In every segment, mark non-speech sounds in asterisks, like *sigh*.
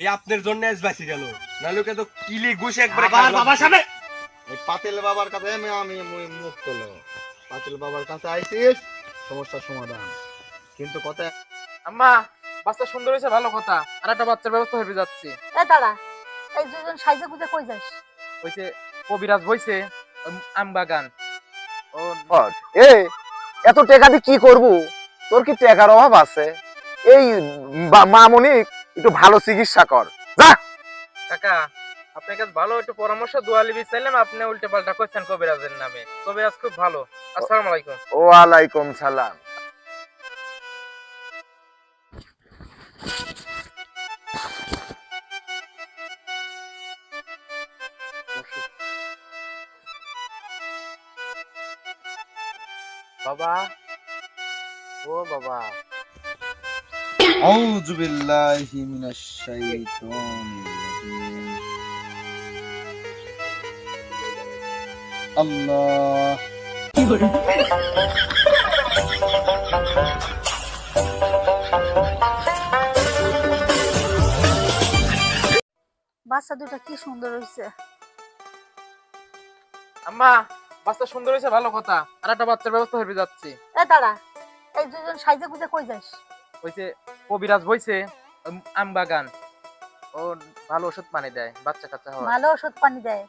এই আপনার জন্য আজ বাঁচি গেল। নাহলে ওকে তো কিলি ঘুষ একবার আবার বাবার সামনে। এই পাতিল বাবার কাছে আমি আমি মুই মুখ তোলো। পাতিল বাবার কাছে আইছিস সমস্যার সমাধান। কিন্তু কথা আম্মা বাচ্চা সুন্দর হয়েছে ভালো কথা। আর একটা বাচ্চার ব্যবস্থা হয়ে যাচ্ছে। এ দাঁড়া এই দুজন সাইজে গুজে কই যাস? হইছে কবিরাজ বইছে আম বাগান। ও এ এত টাকা দিয়ে কি করব? তোর কি টাকার অভাব আছে? এই বা- মামনি একটু ভালো চিকিৎসা কর। যা। কাকা আপনার কাছে ভালো একটু পরামর্শ দোয়ালি চাইলাম আপনি উল্টে পাল্টা করছেন কবিরাজের নামে। কবিরাজ খুব ভালো। আসসালামু আলাইকুম। ওয়ালাইকুম সালাম। বাবা। ও বাবা। আউযু বিল্লাহি মিনাশ শাইতানির রাজিম আল্লাহ। বাচ্চা দুটো কি সুন্দর হয়েছে আম্মা বাচ্চা সুন্দর হয়েছে ভালো কথা। আর একটা বাচ্চার ব্যবস্থা হয়ে যাচ্ছে। এ দাঁড়া এই দুজন সাইজে গুজে কই যাস? হইছে কবিরাজ বইছে আম বাগান। ও ভালো ওষুধ পানি দেয় বাচ্চা কাচ্চা হয় ভালো ওষুধ পানি দেয়।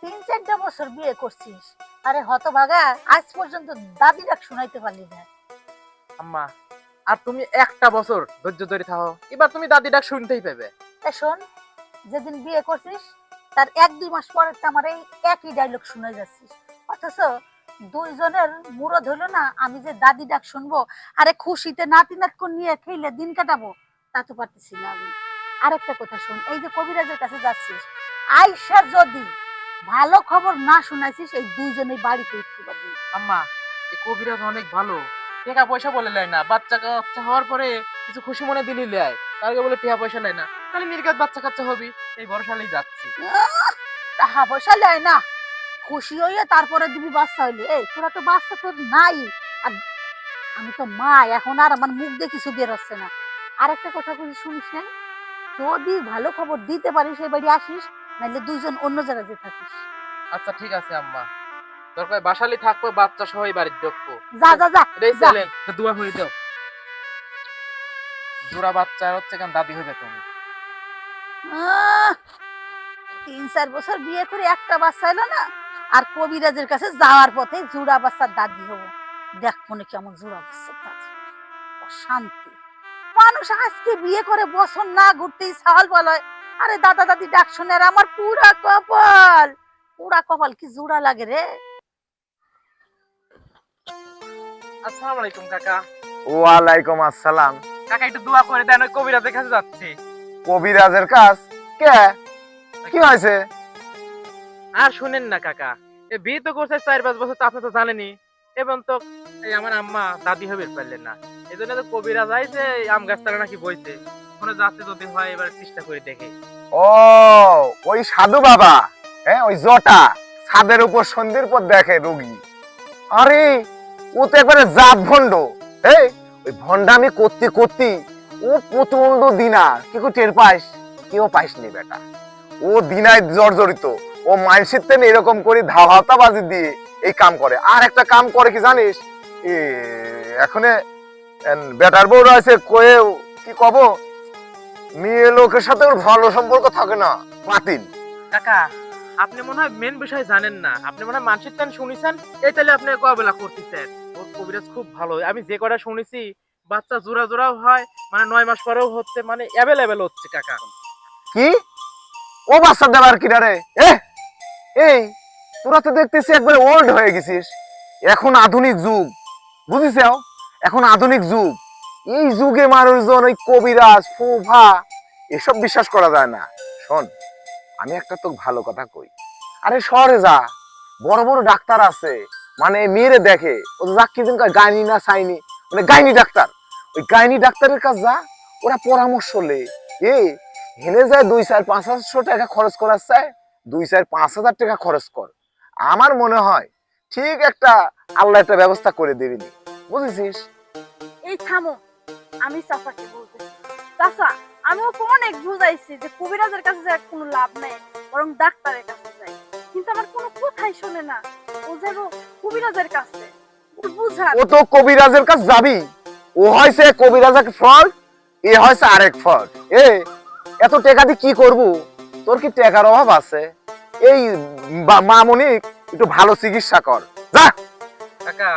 তিন চারটা বছর বিয়ে করছিস। আরে হতভাগা আজ পর্যন্ত দাদি ডাক শুনাইতে পারলি না। আম্মা আর তুমি একটা বছর ধৈর্য ধরে থাকো এবার তুমি দাদি ডাক শুনতেই পাবে এ শোন যেদিন বিয়ে করছিস তার এক দুই মাস পরে আমার এই একই ডায়লগ শুনে যাচ্ছিস। অথচ দুইজনের মুরদ হইল না আমি যে দাদি ডাক শুনব আরে খুশিতে নাতি নাতকন নিয়ে খেলে দিন কাটাবো তা তো পারতেছি না আমি। আরেকটা কথা শোন এই যে কবিরাজের কাছে যাচ্ছিস আইসা যদি ভালো খবর না শোনাইছিস এই দুইজনেই বাড়িতে উঠতে পারবি। আম্মা এই কবিরাজ অনেক ভালো। টাকা পয়সা বলে নেয় না বাচ্চা কাচ্চা হওয়ার পরে কিছু খুশি মনে দিলি লেয় তার আগে বলে টাকা পয়সা নেয় না তাহলে নির্গাত বাচ্চা কাচ্চা হবি এই ভরসালেই যাচ্ছি। আহ, টাকা পয়সা লেয় না। খুশি হইয়া তারপরে দিবি বাচ্চা হইলে। এই তোরা তো বাচ্চা তোর নাই। আর আমি তো মা এখন আর আমার মুখ দিয়ে কিছু বেরোচ্ছে না। আরেকটা কথা বলি শুনিস না যদি ভালো খবর দিতে পারিস এই বাড়ি আসিস নাহলে দুইজন অন্য জায়গায় যে থাকিস। আচ্ছা ঠিক আছে আম্মা। দরকার বাসালি থাকব বাচ্চা সহ এই বাড়ির ঢুকবো। যা যা যা যা। চ্যালেঞ্জ দোয়া হয়ে দাও জোড়া বাচ্চা হচ্ছে কেন দাদি হবে তুমি? তিন চার বছর বিয়ে করে একটা বাচ্চা এলো না? আর কবিরাজের কাছে যাওয়ার পথে জুড়া বাচ্চার দাদি হব। দেখ মনে কেমন জুড়া বাচ্চার দাদি। অশান্তি। মানুষ আজকে বিয়ে করে বছর না ঘুরতেই সাল বলয় আরে দাদা দাদি ডাক শুনে আর আমার পুরা কপাল! পুরা কপাল কি জুড়া লাগে রে? আসসালামু আলাইকুম কাকা। ওয়ালাইকুম আসসালাম। কাকা একটু দোয়া করে দেন ওই কবিরাজের কাছে যাচ্ছি। কবিরাজের কাজ? কে? কি হয়েছে? আর শুনেন না, কাকা। এ বিয়ে তো করছে চার পাঁচ বছর, তো আপনি তো জানেনই। এবং তো এই আমার আম্মা দাদি হবে পারলেন না। এই জন্য তো কবিরাজ আইছে এই আম গাছতলা নাকি বইছে। ওখানে যাচ্ছে যদি হয়, এবার চেষ্টা করে দেখে। ও, ওই সাধু বাবা হ্যাঁ ওই জটা, ছাদের উপর সন্ধির পর দেখে রোগী। আরে, ও তো একবারে জাত ভণ্ড এই ওই ভণ্ডামি করতে করতে ও প্রচণ্ড দিনা কি কো টের পাইস কেউ পাইস নি বেটা। ও দিনায় জর্জরিত ও মানসির তেন এরকম করে ধাওয়াতাবাজি দিয়ে এই কাম করে। আর একটা কাম করে কি জানিস? এখনে বেটার বউ রয়েছে কয়ে কি কব? মেয়ে লোকের সাথে ওর ভালো সম্পর্ক থাকে না বাতিল। কাকা আপনি মনে হয় মেন বিষয় জানেন না। আপনি মনে হয় মানসিক টান শুনেছেন? এই তাহলে আপনি কবেলা করতেছেন। ওর কবিরাজ খুব ভালো। আমি যে কটা শুনেছি বাচ্চা জোড়া জোড়াও হয় মানে নয় মাস পরেও হচ্ছে মানে অ্যাভেলেবেল হচ্ছে কাকা। কি? ও বাচ্চা দেবার কিনা রে? এ এই, তোরা তো দেখতেছি একবারে ওল্ড হয়ে গেছিস। এখন আধুনিক যুগ, বুঝিস এখন আধুনিক যুগ। এই যুগে মানুষজন ওই কবিরাজ, ফুফা, এসব বিশ্বাস করা যায় না। শোন, আমি একটা তো ভালো কথা কই। আরে শহরে যা, বড় বড় ডাক্তার আছে মানে মেয়েরে দেখে, ও তো যাক কি দিন কয়, গাইনি না সাইনি মানে গাইনি ডাক্তার। ওই গাইনি ডাক্তারের কাছে যা, ওরা পরামর্শ লে। এ, হেলে যায় দুই চার পাঁচ হাজারশো টাকা খরচ করার চায় দুই চার পাঁচ হাজার টাকা খরচ কর। আমার মনে হয় ঠিক একটা আল্লাহ একটা ব্যবস্থা করে দেবিনি বুঝেছিস? এই থামো আমি চাচাকে বলতেছি। চাচা আমি ওকে অনেক বুঝাইছি যে কবিরাজের কাছে যাওয়ার কোনো লাভ নেই বরং ডাক্তারের কাছে যাই। কিন্তু আমার কোনো কথাই শোনে না। ও যাব কবিরাজের কাছে ও তো কবিরাজের কাছে যাবি। ও হয়েছে কবিরাজের ফল এ হয়েছে আরেক ফল। এ এত টাকা দিয়ে কি করব? তোর কি টাকার অভাব আছে? এই মামনিক একটু ভালো চিকিৎসা কর। যা! কাকা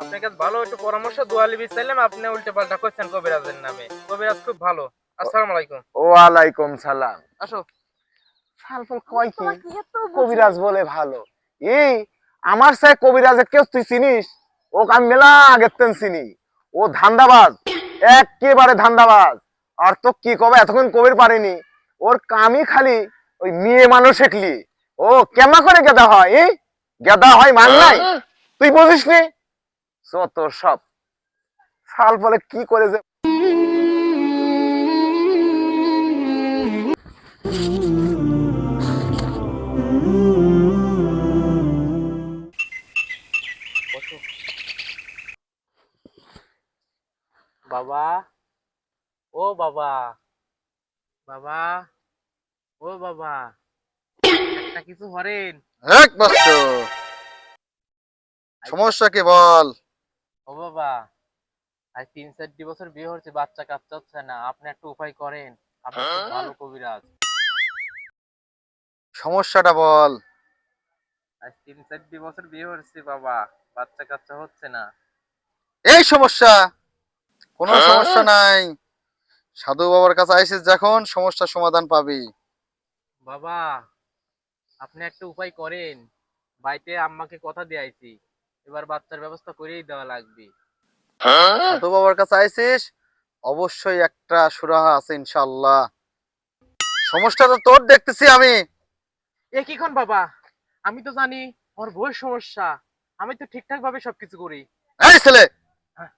আপনার কাছে ভালো একটু পরামর্শ দোয়ালি চাইলাম আপনি উল্টে পাল্টা করছেন কবিরাজের নামে। কবিরাজ খুব ভালো। আসসালামু আলাইকুম। ওয়ালাইকুম সালাম। আসো। ফাল ফাল কয় কি। কবিরাজ বলে ভালো। এই আমার সাথে কবিরাজের কেউ তুই চিনিস? ও আমি মেলা আগের তেন চিনি। ও ধান্দাবাজ। একেবারে ধান্দাবাজ। আর তো কি কবে? এতক্ষণ কবির পারেনি। ওর কামই খালি ওই মেয়ে মানুষ শিখলি। ও কেমা করে গেদা হয় এই গেদা হয় মান নাই? তুই বুঝিস নি? যত সব। ফাল বলে কি করে যে বাবা। ও বাবা। বাবা। ও বাবা। একটা কিছু হরেন এক বছর সমস্যা কি বল? ও বাবা। আজ তিন চারটি বছর বিয়ে হচ্ছে বাচ্চা কাচ্চা হচ্ছে না। আপনি একটা উপায় করেন। আপনি ভালো কবিরাজ। সমস্যাটা বল। আজ তিন চারটি বছর বিয়ে হচ্ছে বাবা। বাচ্চা কাচ্চা হচ্ছে না। এই সমস্যা। কোনো সমস্যা নাই। সাধু বাবার কাছে আইসিস যখন সমস্যার সমাধান পাবি। বাবা আপনি একটা উপায় করেন। বাড়িতে আম্মাকে কথা দিয়েছি এবার বাচ্চার ব্যবস্থা করেই দেওয়া লাগবে। সাধু বাবার কাছে আইসিস অবশ্যই একটা সুরাহা আছে ইনশাআল্লাহ। সমস্যা তো তোর দেখতেছি আমি। এ কি কোন বাবা? আমি তো জানি ওর বউয়ের সমস্যা। আমি তো ঠিকঠাক ভাবে সবকিছু করি। এই ছেলে! হ্যাঁ।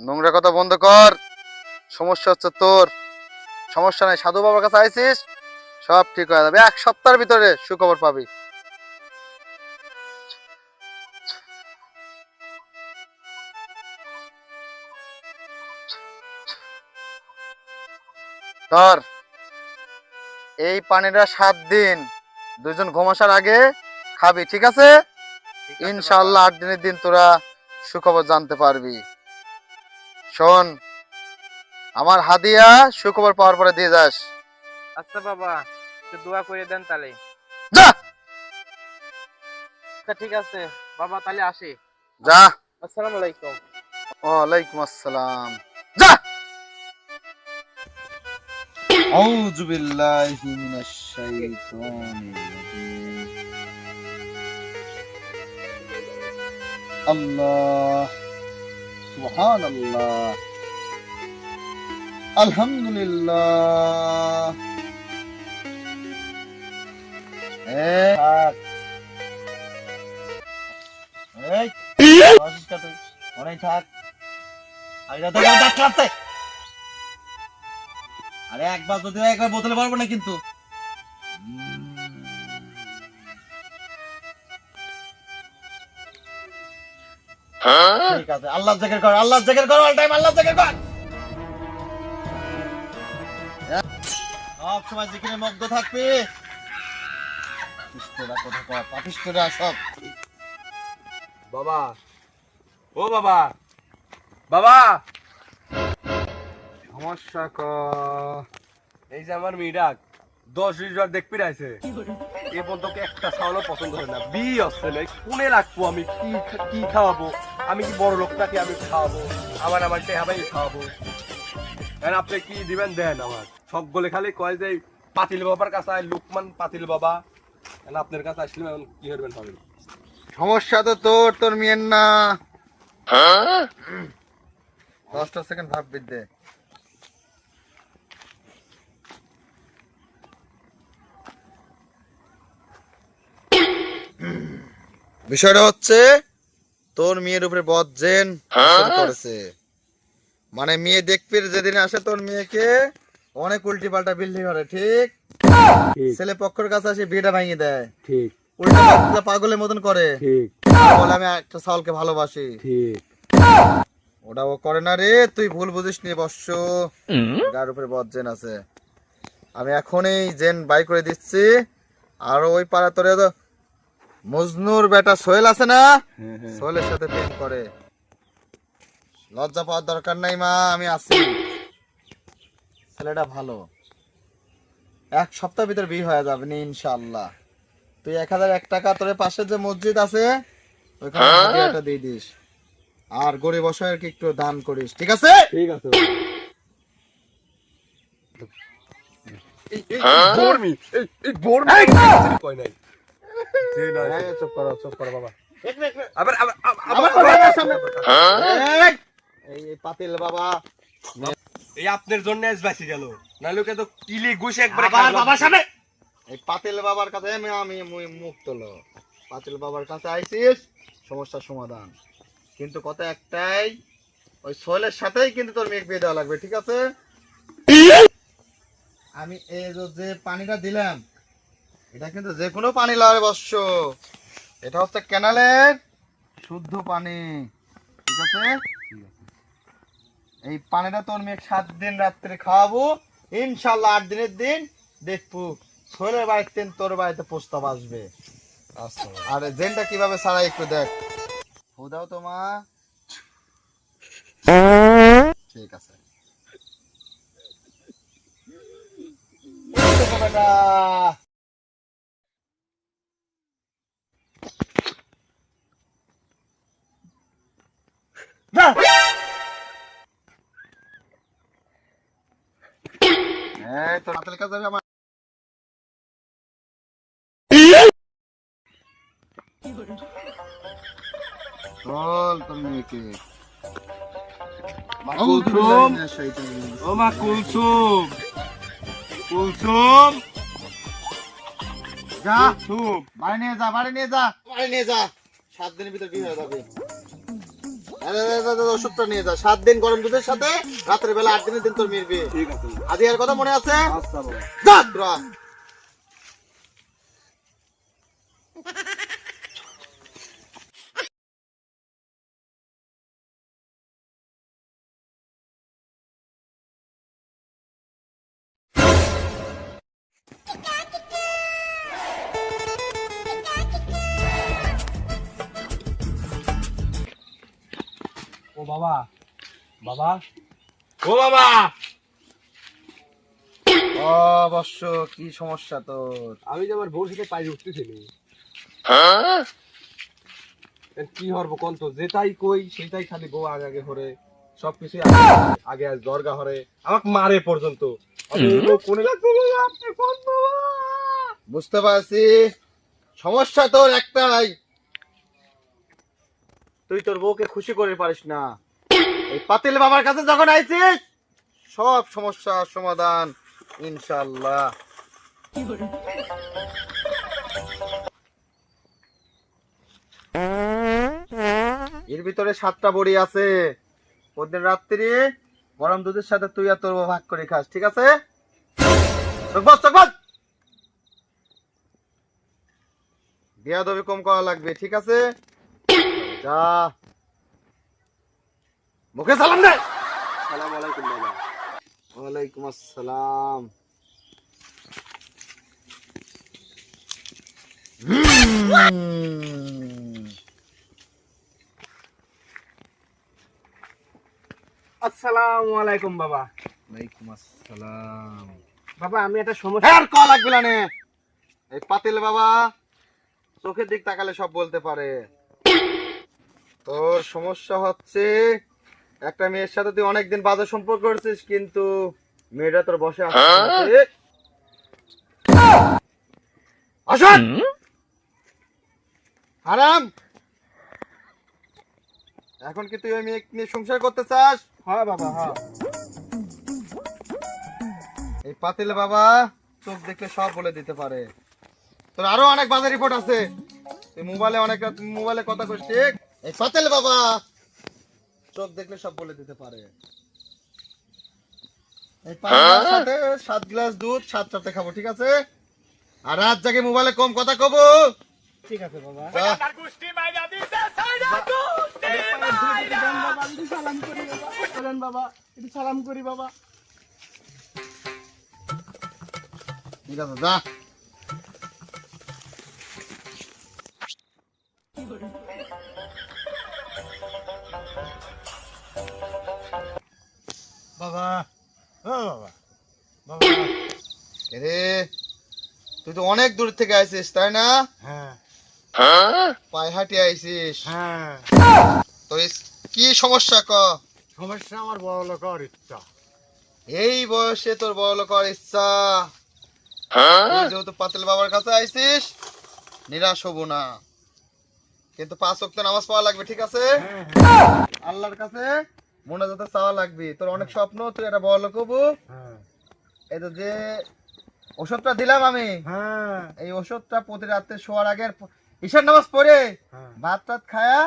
নোংরা কথা বন্ধ কর। সমস্যা হচ্ছে তোর। সমস্যা নাই সাধু বাবার কাছে আইসিস সব ঠিক হয়ে যাবে। এক সপ্তাহের ভিতরে সুখবর পাবি। ধর এই পানিটা সাত দিন দুজন ঘুমাসার আগে খাবি ঠিক আছে? ইনশাআল্লাহ আট দিনের দিন তোরা সুখবর জানতে পারবি। শোন আমার হাদিয়া সুখবর পাওয়ার পরে দিয়ে যাস। আচ্ছা বাবা একটু দোয়া করে দেন তাহলে। যা! আচ্ছা ঠিক আছে। বাবা তাহলে আসি। যা! আসসালামু আলাইকুম। ওয়ালাইকুম আসসালাম। যা! আউযু বিল্লাহি মিনাশ শাইতানির রাজিম। আল্লাহ সুবহানাল্লাহ। আরে একবার যদি একবার বোতলে পারব না কিন্তু ঠিক আছে আল্লাহ জেকের কর, আল্লাহ জেকের কর অল টাইম আল্লাহ জেকের কর। সব সময় জিকিরে মগ্ন থাকবি এই যে আমার দশ দেখবি রাইছে এ একটা পছন্দ না। বি কোনে আমি, কি কি খাওয়াবো? আমি কি বড় লোক নাকি আমি খাওয়াবো? আমার আমার টেহাবাই খাওয়াবো? এখন আপনি কি দিবেন? দেন আমার। সব বলে খালি কয় যে পাতিল বাবার কাছে আয় লুকমান পাতিল বাবা। এখন আপনার কাছে আসলে এখন কি করবেন ভাবেন? সমস্যা তো তোর তোর মেয়ের না। দশটা সেকেন্ড ভাববি দে বিষয়টা হচ্ছে তোর মেয়ের উপরে বজ্জেন করেছে। মানে মেয়ে দেখবি যেদিন আসে তোর মেয়েকে অনেক উল্টি পাল্টা বিল্ডিং করে ঠিক? ছেলে পক্ষের কাছে আসে বিয়েটা ভাঙিয়ে দেয়। ঠিক। উল্টা পাল্টা পাগলের মতন করে। ঠিক। বলে আমি একটা সালকে ভালোবাসি। ঠিক। ওটা ও করে না রে তুই ভুল বুঝিস নি বর্ষ গার উপরে বজ্জেন আছে। আমি এখনই জেন বাই করে দিচ্ছি। আর ওই পাড়া তোরে মজনুর বেটা সোহেল আছে না? সোহেলের সাথে প্রেম করে। লজ্জা পাওয়ার দরকার নাই মা আমি আছি। ছেলেটা ভালো। এক সপ্তাহ ভিতর বিয়ে হয়ে যাবে নি ইনশাআল্লাহ। তুই এক হাজার এক টাকা তোর পাশে যে মসজিদ আছে ওইখানে হাদিয়াটা দিয়ে দিস। আর গরিব অসহায়কে একটু দান করিস ঠিক আছে? ঠিক আছে। এই এই বর্মি এই এই বর্মি কই নাই? যে না এই, চুপ করো চুপ করো বাবা। আবার আবার আবার সামনে এই, পাতিল বাবা। এই আপনার জন্য আজ বাঁচি গেল। নাহলে তো কিলি একবার আবার সামনে। এই পাতিল বাবার কাছে আমি মুখ তোলো। পাতিল বাবার কাছে আইছিস সমস্যার সমাধান। কিন্তু কথা একটাই ওই সোহেলের সাথেই কিন্তু তোর মেঘ বিয়ে দেওয়া লাগবে ঠিক আছে? আমি এই যে- যে পানিটা দিলাম এটা কিন্তু যে কোনো পানি লাগে বর্ষ। এটা হচ্ছে ক্যানালের শুদ্ধ পানি ঠিক আছে? এই পানিটা তোর মেয়ে সাত দিন রাত্রে খাওয়াবো। ইনশাল্লাহ আট দিনের দিন দেখব। সোহেলের বাড়িতে তোর বাড়িতে প্রস্তাব আসবে। আর জেনটা কীভাবে ছাড়াই একটু দেখ। হুদাও তো মা। ঠিক আছে। বেটা। কাছে যাবে আমার চল তোর মেয়েকে। কুলসুম। ও মা কুলসুম। কুলসুম। যা। বাড়ি নিয়ে যা বাড়ি নিয়ে যা। বাড়ি নিয়ে যা। সাত দিনের ভিতর বিয়ে হয়ে যাবে। ওষুধটা নিয়ে যা। সাত দিন গরম দুধের সাথে রাতের বেলা আট দিনের দিন তোর মিলবে ঠিক আছে। আদিয়ার কথা মনে আছে? আচ্ছা বাবা। বাবা। বাবা। ও বাবা! অবশ্য কি সমস্যা তোর? আমি যে আমার বউর সাথে পাইরে উঠতেছিলি এর কি হরবো কোন তো? যেটাই কই সেটাই খালি বউ আগে আগে হরে। সবকিছু আগে আগে দরগা হরে। আমাকে মারে পর্যন্ত। কোনে লাগবে বাবা, আপনি কোন বাবা? বুঝতে পারছি। সমস্যা তোর একটাই। তুই তোর বউকে খুশি করে পারিস না। এই পাতিল বাবার কাছে যখন আইছিস, সব সমস্যার সমাধান ইনশাল্লাহ এর ভিতরে সাতটা বড়ি আছে। ওদিন রাত্রি, গরম দুধের সাথে তুই আর তোর ভাগ করে খাস, ঠিক আছে? বস। বিয়াদবি কম করা লাগবে, ঠিক আছে? যা। মুখে সালাম দে। সালাম আলাইকুম বাবা ওয়ালাইকুম আসসালাম। আসসালামু আলাইকুম বাবা। ওয়ালাইকুম আসসালাম। বাবা আমি একটা সমস্যা আর কল লাগবে না। এই পাতিল বাবা চোখের দিক তাকালে সব বলতে পারে। তোর সমস্যা হচ্ছে একটা মেয়ের সাথে তুই অনেকদিন বাজার সম্পর্ক করছিস কিন্তু মেয়েটা তোর বসে আছে। আসুন! হারাম! এখন কি তুই ওই মেয়ে নিয়ে সংসার করতে চাস? হ্যাঁ বাবা হ্যাঁ। এই পাতিল বাবা চোখ দেখলে সব বলে দিতে পারে। তোর আরও অনেক বাজে রিপোর্ট আছে। তুই মোবাইলে অনেক মোবাইলে কথা কইস ঠিক? এই পাতিল বাবা। চোখ দেখলে সব বলে দিতে পারে। এই পাতিলের সাথে সাত গ্লাস দুধ সাত চারটে খাব ঠিক আছে? আর রাত জাগে মোবাইলে কম কথা কব। ঠিক আছে বাবা। যা। গোষ্ঠী মাইরা দিতে সালাম করি বাবা বাবা একটু সালাম করি বাবা। ঠিক আছে যা। তো অনেক দূর থেকে আইছিস তাই না? হ্যাঁ। পায়ে হাঁটি আইছিস। হ্যাঁ। তো কি সমস্যা ক? সমস্যা আমার বড় লোক ইচ্ছা। এই বয়সে তোর বড় লোক ইচ্ছা যেহেতু পাতিল বাবার কাছে আইছিস নিরাশ হব না। কিন্তু পাঁচ ওয়াক্ত নামাজ পড়া লাগবে ঠিক আছে? আল্লাহর কাছে মনে যাতে চাওয়া লাগবে তোর অনেক স্বপ্ন তুই একটা বড় লোক হব। হ্যাঁ। এই তো যে ওষুধটা দিলাম আমি। হ্যাঁ। এই ওষুধটা প্রতি রাতে শোয়ার আগে ঈশার নামাজ পড়ে হ্যাঁ। ভাত টাত খায়া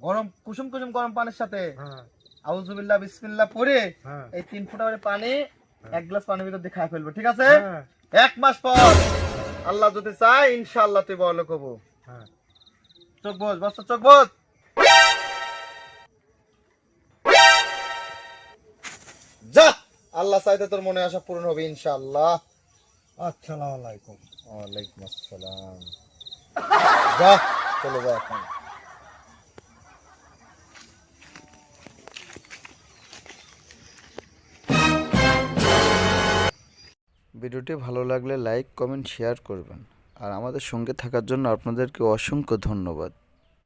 গরম কুসুম কুসুম গরম পানির সাথে হ্যাঁ। আউজুবিল্লাহ বিসমিল্লাহ পড়ে হ্যাঁ। এই তিন ফুটা করে পানি এক গ্লাস পানির ভিতর দিয়ে খাই ফেলব ঠিক আছে? এক মাস পর আল্লাহ যদি চায় ইনশাআল্লাহ তুই হব। হ্যাঁ। চোখ বোঝ বস চোখ বোঝ যা আল্লাহ চাইতে তোর মনে আশা পূরণ হবে ইনশাআল্লাহ। আসসালামু আলাইকুম। ওয়ালাইকুম আসসালাম। *laughs* যা চলে যা এখন। ভিডিওটি ভালো লাগলে লাইক কমেন্ট শেয়ার করবেন। আর আমাদের সঙ্গে থাকার জন্য আপনাদেরকে অসংখ্য ধন্যবাদ।